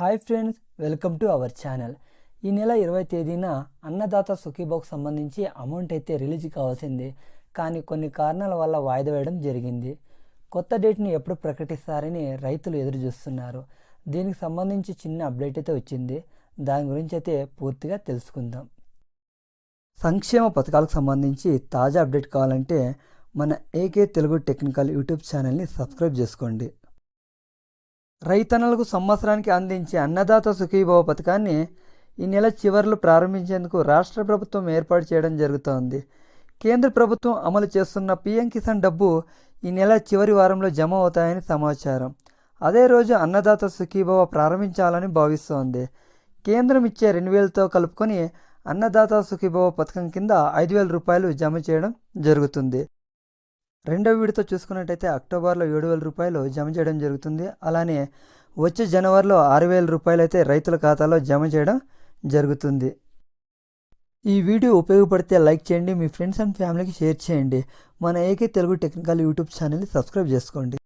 Hi friends welcome to our channel. ఈ నెల ఇరవై తేదీన అన్నదాత సుఖీబాకు సంబంధించి అమౌంట్ అయితే రిలీజ్ కావాల్సింది. కానీ కొన్ని కారణాల వల్ల వాయిదా వేయడం జరిగింది. కొత్త డేట్ని ఎప్పుడు ప్రకటిస్తారని రైతులు ఎదురు చూస్తున్నారు దీనికి సంబంధించి చిన్న అప్డేట్ అయితే వచ్చింది. దాని గురించి అయితే పూర్తిగా తెలుసుకుందాం. సంక్షేమ పథకాలకు సంబంధించి తాజా అప్డేట్ కావాలంటే మన ఏకే తెలుగు టెక్నికల్ యూట్యూబ్ ఛానల్ని సబ్స్క్రైబ్ చేసుకోండి. రైతన్నలకు సంవత్సరానికి అందించే అన్నదాత సుఖీభవ పథకాన్ని ఈ నెల చివరిలో ప్రారంభించేందుకు రాష్ట్ర ప్రభుత్వం ఏర్పాటు చేయడం జరుగుతోంది. కేంద్ర ప్రభుత్వం అమలు చేస్తున్న పీఎం కిసాన్ డబ్బు ఈ నెల చివరి వారంలో జమ అవుతాయని సమాచారం. అదే రోజు అన్నదాత సుఖీభవ ప్రారంభించాలని భావిస్తోంది. కేంద్రం ఇచ్చే రెండు వేలతో కలుపుకొని అన్నదాత సుఖీభవ పథకం కింద ఐదు వేల రూపాయలు జమ చేయడం జరుగుతుంది. రెండవ విడత చూసుకున్నట్టయితే అక్టోబర్లో ఏడు వేల రూపాయలు జమ చేయడం జరుగుతుంది. అలానే వచ్చే జనవరిలో ఆరు వేల రూపాయలు అయితే రైతుల ఖాతాలో జమ చేయడం జరుగుతుంది. ఈ వీడియో ఉపయోగపడితే లైక్ చేయండి మీ ఫ్రెండ్స్ అండ్ ఫ్యామిలీకి షేర్ చేయండి. మన ఏకే తెలుగు టెక్నికల్ యూట్యూబ్ ఛానల్ని సబ్స్క్రైబ్ చేసుకోండి.